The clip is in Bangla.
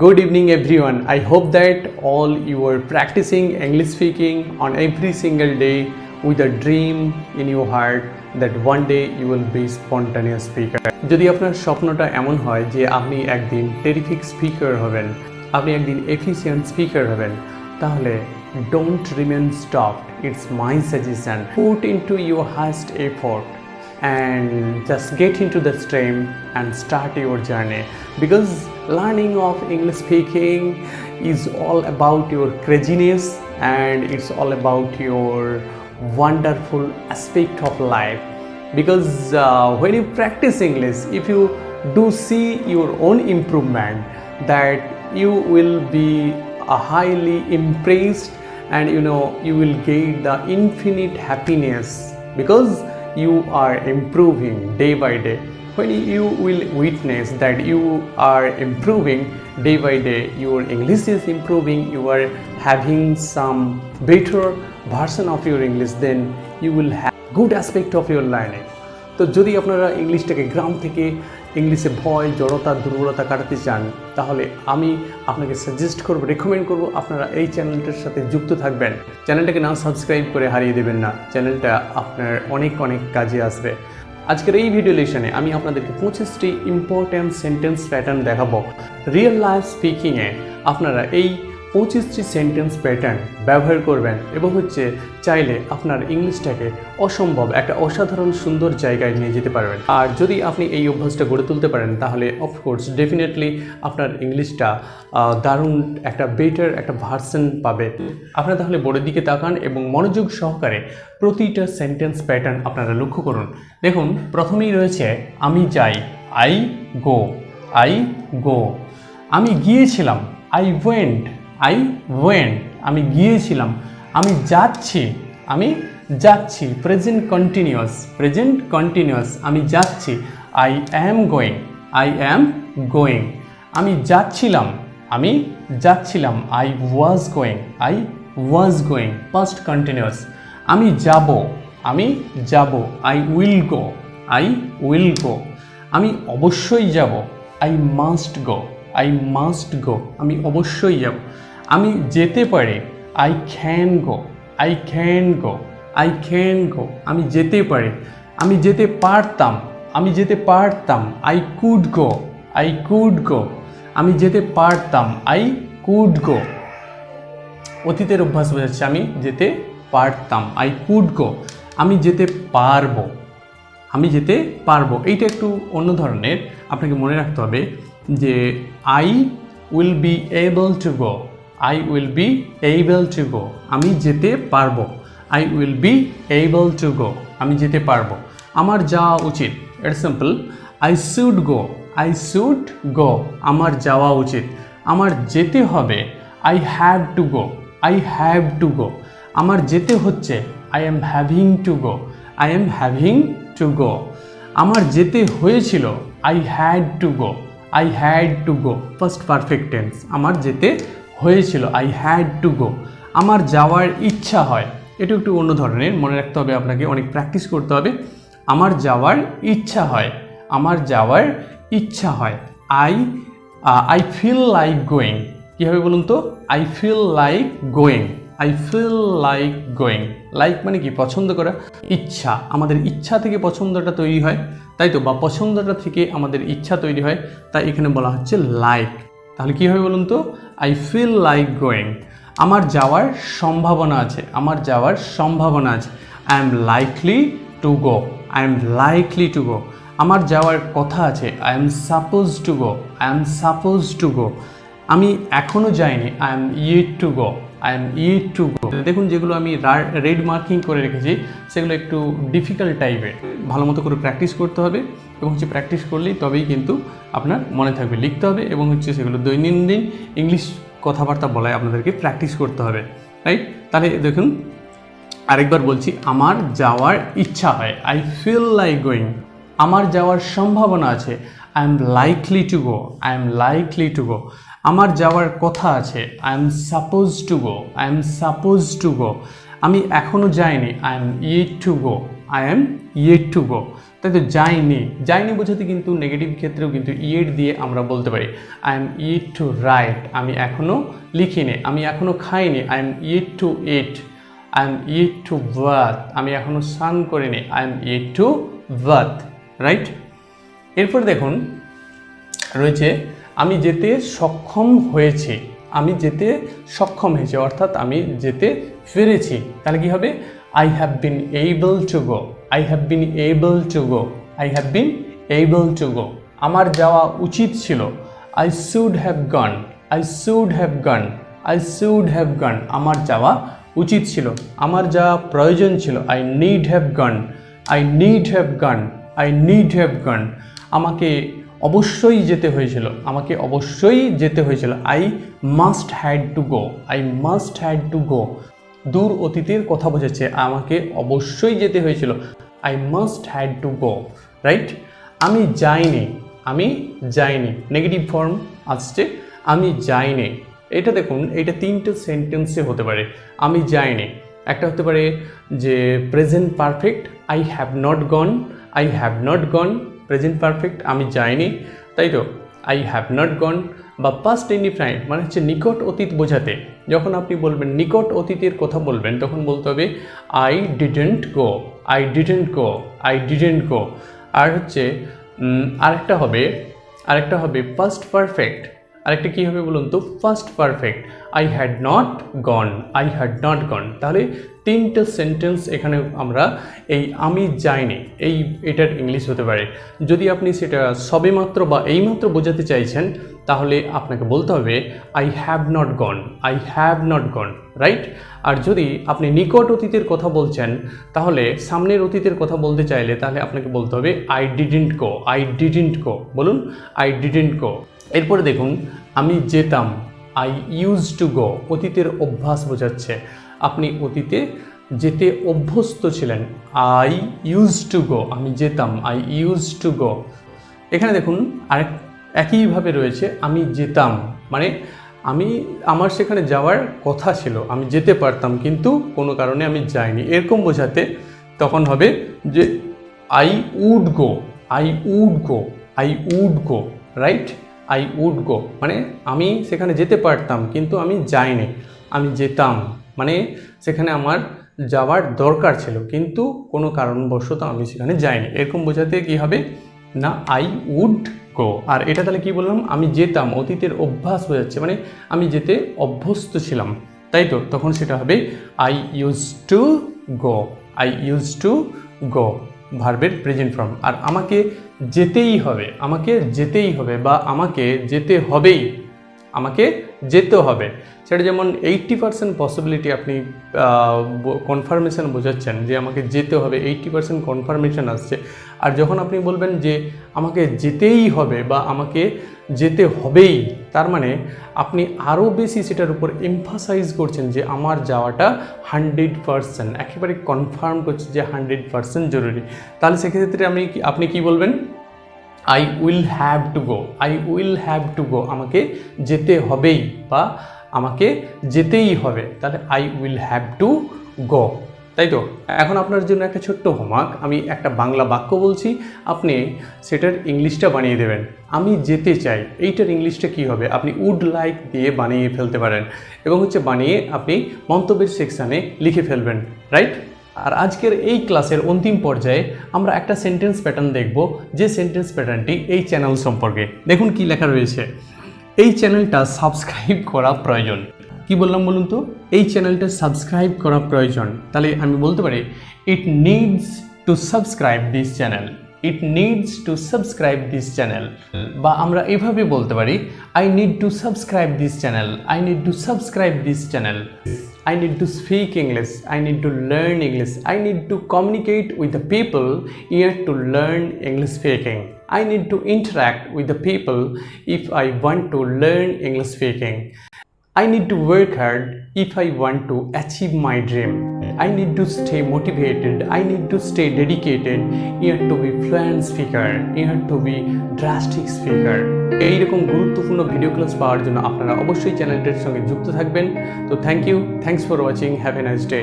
Good evening, everyone. I hope that all you are practicing English speaking on every single day with a dream in your heart that one day you will be spontaneous speaker. যদি আপনার স্বপ্নটা এমন হয় যে আপনি একদিন টেরিফিক স্পিকার হবেন আপনি একদিন এফিসিয়েন্ট স্পিকার হবেন তাহলে don't remain stop it's my suggestion put in to your highest effort and just get into the stream and start your journey because learning of english speaking is all about your craziness and it's all about your wonderful aspect of life. Because uh, when you practice english if you do see your own improvement that you will be uh, highly impressed and you know you will get the infinite happiness because you are improving day by day when you will witness that you are improving day by day your english is improving you are having some better version of your english then you will have good aspect of your learning তো যদি আপনারা ইংলিশটাকে গ্রাম থেকে ইংলিশে ভয় জড়তা দুর্বলতা কাটাতে চান তাহলে আমি আপনাকে সাজেস্ট করব রেকমেন্ড করব আপনারা এই চ্যানেলটার সাথে যুক্ত থাকবেন চ্যানেলটাকে না সাবস্ক্রাইব করে হারিয়ে দেবেন না চ্যানেলটা আপনার অনেক অনেক কাজে আসবে আজকের এই ভিডিও লেশনে আমি আপনাদেরকে পঁচিশটি ইম্পর্ট্যান্ট সেন্টেন্স প্যাটার্ন দেখাবো। রিয়েল লাইফ স্পিকিংয়ে আপনারা এই পঁচিশটি সেন্টেন্স প্যাটার্ন ব্যবহার করবেন এবং হচ্ছে চাইলে আপনার ইংলিশটাকে অসম্ভব, একটা অসাধারণ সুন্দর জায়গায় নিয়ে যেতে পারবেন। আর যদি আপনি এই অভ্যাসটা গড়ে তুলতে পারেন, তাহলে অফকোর্স ডেফিনেটলি আপনার ইংলিশটা দারুণ একটা বেটার একটা ভার্সন পাবে। আপনারা তাহলে বোর্ডের দিকে তাকান এবং মনোযোগ সহকারে প্রতিটা সেন্টেন্স প্যাটার্ন আপনারা লক্ষ্য করুন। দেখুন, প্রথমেই রয়েছে, আমি যাই আই গো আই গো আমি গিয়েছিলাম আই ওয়েন্ট আই ওয়েন্ট আমি গিয়েছিলাম। আমি যাচ্ছি। আমি যাচ্ছি। প্রেজেন্ট কন্টিনিউয়াস প্রেজেন্ট কন্টিনিউয়াস আমি যাচ্ছি। I am going I am going আমি যাচ্ছিলাম। আমি যাচ্ছিলাম। I was going I was going first continuous আমি যাব। আমি যাব। I will go I will go আমি অবশ্যই যাব। I must go I must go আমি অবশ্যই যাব। আমি যেতে পারি I can go I can go I can go আমি যেতে পারি। আমি যেতে পারতাম, আমি যেতে পারতাম I could go I could go আমি যেতে পারতাম আই কুড গো অতীতের অভ্যাস বোঝাচ্ছে আমি যেতে পারতাম আই কুড গো আমি যেতে পারব, আমি যেতে পারব। এইটা একটু অন্য ধরনের, আপনাকে মনে রাখতে হবে যে I will be able to go I will be able to go আমি যেতে পারব। I will be able to go আমি যেতে পারব। আমার যাওয়া উচিত। It's simple I should go I should go আমার যাওয়া উচিত। আমার যেতে হবে। I have to go I have to go আমার যেতে হচ্ছে। I am having to go I am having to go আমার যেতে হয়েছিল। I had to go I had to go first perfect tense আমার যেতে হয়েছিল আই হ্যাড টু গো আমার যাওয়ার ইচ্ছা হয়। এটা একটু অন্য ধরনের, মনে রাখতে হবে আপনাকে, অনেক প্র্যাকটিস করতে হবে। আমার যাওয়ার ইচ্ছা হয়। আমার যাওয়ার ইচ্ছা হয়। I I feel like going কীভাবে বলুন তো? I feel like going I feel like going like মানে কি? পছন্দ করা। ইচ্ছা। আমাদের ইচ্ছা থেকে পছন্দটা তৈরি হয়। তাই তো? বা পছন্দটা থেকে আমাদের ইচ্ছা তৈরি হয়। তাই এখানে বলা হচ্ছে লাইক তাহলে কী হবে বলুন তো? আই ফিল লাইক গোয়িং আমার যাওয়ার সম্ভাবনা আছে, আমার যাওয়ার সম্ভাবনা আছে। I am likely to go I am likely to go আমার যাওয়ার কথা আছে I am suppose to go I am suppose to go আমি এখনও যাইনি I am yet to go I am yet to go দেখুন, যেগুলো আমি রেড মার্কিং করে রেখেছি, সেগুলো একটু ডিফিকাল্ট টাইপের ভালো মতো করে প্র্যাকটিস করতে হবে এবং হচ্ছে প্র্যাকটিস করলেই তবেই কিন্তু আপনার মনে থাকবে। লিখতে হবে এবং হচ্ছে সেগুলো দৈনন্দিন ইংলিশ কথাবার্তা বলায় আপনাদেরকে প্র্যাকটিস করতে হবে। রাইট তাহলে দেখুন, আরেকবার বলছি, আমার যাওয়ার ইচ্ছা হয়। আই ফিল লাইক গোয়িং আমার যাওয়ার সম্ভাবনা আছে। I am likely to go I am likely to go আমার যাওয়ার কথা আছে। I am suppose to go I am suppose to go আমি এখনও যাইনি। I am yet to go I am yet to go তাই তো যাইনি। যাইনি বোঝাতে কিন্তু নেগেটিভ ক্ষেত্রেও কিন্তু ইয়েট দিয়ে আমরা বলতে পারি। I am yet to write আমি এখনও লিখিনি। আমি এখনও খাইনি। I am yet to eat I am yet to bath আমি এখনও স্নান করিনি। I am yet to bath right এরপর দেখুন, রয়েছে আমি যেতে সক্ষম হয়েছি, আমি যেতে সক্ষম হয়েছি, অর্থাৎ আমি যেতে পেরেছি। তাহলে কি হবে? I have been able to go I have been able to go I have been able to go আমার যাওয়া উচিত ছিল। I should have gone I should have gone I should have gone আমার যাওয়া উচিত ছিল। আমার যাওয়া প্রয়োজন ছিল। I need have gone I need have gone I need have gone আমাকে অবশ্যই যেতে হয়েছিল। আমাকে অবশ্যই যেতে হয়েছিল। I must had to go I must had to go দূর অতীতের কথা বোঝাচ্ছে আমাকে অবশ্যই যেতে হয়েছিল। I must had to go right আমি যাইনি। আমি যাইনি। নেগেটিভ ফর্ম আসছে। আমি যাইনি। এটা দেখুন, এটা তিনটে সেন্টেন্সে হতে পারে। আমি যাইনি। একটা হতে পারে যে present perfect I have not gone I have not gone present perfect আমি যাইনি, তাই তো? আই হ্যাভ নট গন বা পাস্ট ইনডিফাইন্ড মানে হচ্ছে নিকট অতীত বোঝাতে। যখন আপনি বলবেন নিকট অতীতের কথা বলবেন, তখন বলতে হবে I didn't go I didn't go I didn't go আর হচ্ছে আরেকটা হবে আরেকটা হবে ফার্স্ট পারফেক্ট আরেকটা কী হবে বলুন তো? First perfect I had not gone I had not gone তাহলে তিনটে সেন্টেন্স এখানে আমরা এই আমি যাইনি, এই এটার ইংলিশ হতে পারে। যদি আপনি সেটা সবেমাত্র বা এইমাত্র বোঝাতে চাইছেন, তাহলে আপনাকে বলতে হবে I have not gone I have not gone right আর যদি আপনি নিকট অতীতের কথা বলছেন, তাহলে সামনের অতীতের কথা বলতে চাইলে, তাহলে আপনাকে বলতে হবে I didn't go I didn't go বলুন আই ডিডেন্ট গো এরপরে দেখুন, আমি যেতাম আই ইউজ টু গো অতীতের অভ্যাস বোঝাচ্ছে। আপনি অতীতে যেতে অভ্যস্ত ছিলেন। আই ইউজ টু গো আমি যেতাম। আই ইউজ টু গো এখানে দেখুন, আরেক, একইভাবে রয়েছে, আমি যেতাম। মানে আমি, আমার সেখানে যাওয়ার কথা ছিল। আমি যেতে পারতাম, কিন্তু কোনো কারণে আমি যাইনি। এরকম বোঝাতে তখন হবে যে I would go I would go I would go right I would go মানে আমি সেখানে যেতে পারতাম, কিন্তু আমি যাইনি। আমি যেতাম। মানে সেখানে আমার যাওয়ার দরকার ছিল। কিন্তু কোনো কারণবশত আমি সেখানে যাইনি। এরকম বোঝাতে কি হবে? না আই উড গো আর এটা তাহলে কি বললাম? আমি যেতাম, অতীতের অভ্যাস বোঝাচ্ছে মানে আমি যেতে অভ্যস্ত ছিলাম। তাই তো? তখন সেটা হবে I use to go I use to go ভার্বের প্রেজেন্ট ফর্ম আর আমাকে যেতেই হবে। আমাকে যেতেই হবে বা আমাকে যেতে হবেই। আমাকে যেতে হবে। সেটা যেমন এইট্টি পার্সেন্ট পসিবিলিটি আপনি কনফার্মেশন বোঝাচ্ছেন যে আমাকে যেতে হবে এইট্টি পার্সেন্ট কনফার্মেশন আসছে। আর যখন আপনি বলবেন যে আমাকে যেতেই হবে বা আমাকে যেতে হবেই, তার মানে আপনি আরও বেশি সেটার উপর এমফাসাইজ করছেন যে আমার যাওয়াটা হান্ড্রেড পার্সেন্ট একেবারে কনফার্ম করছে যে হান্ড্রেড পার্সেন্ট জরুরি। তাহলে সেক্ষেত্রে আমি আপনি কি বলবেন? I will have to go I will have to go আমাকে যেতে হবেই বা আমাকে যেতেই হবে। তাহলে I will have to go তাই তো? এখন আপনার জন্য একটা ছোট্ট হোমওয়ার্ক আমি একটা বাংলা বাক্য বলছি। আপনি সেটার ইংলিশটা বানিয়ে দেবেন। আমি যেতে চাই। এইটার ইংলিশটা কি হবে? আপনি উড লাইক দিয়ে বানিয়ে ফেলতে পারেন। এবং হচ্ছে বানিয়ে আপনি মন্তব্যের সেকশানে লিখে ফেলবেন। রাইট আর আজকের এই ক্লাসের অন্তিম পর্যায়ে আমরা একটা সেন্টেন্স প্যাটার্ন দেখব। যে সেন্টেন্স প্যাটার্নটি এই চ্যানেল সম্পর্কে। দেখুন কি লেখা রয়েছে। এই চ্যানেলটা সাবস্ক্রাইব করা প্রয়োজন। কি বললাম বলুন তো? এই চ্যানেলটা সাবস্ক্রাইব করা প্রয়োজন। তাহলে আমি বলতে পারি it needs to subscribe this channel it needs to subscribe this channel বা আমরা এভাবে বলতে পারি I need to subscribe this channel I need to subscribe this channel I need to speak English. I need to learn English. I need to communicate with the people here to learn English speaking. I need to interact with the people if I want to learn English speaking. I need to work hard if I want to achieve my dream. I need to stay motivated. I need to stay dedicated. You have to be fluent speaker. You have to be drastic speaker. এইরকম গুরুত্বপূর্ণ ভিডিও ক্লাস পাওয়ার জন্য আপনারা অবশ্যই চ্যানেলটির সঙ্গে যুক্ত থাকবেন তো thank you thanks for watching have a nice day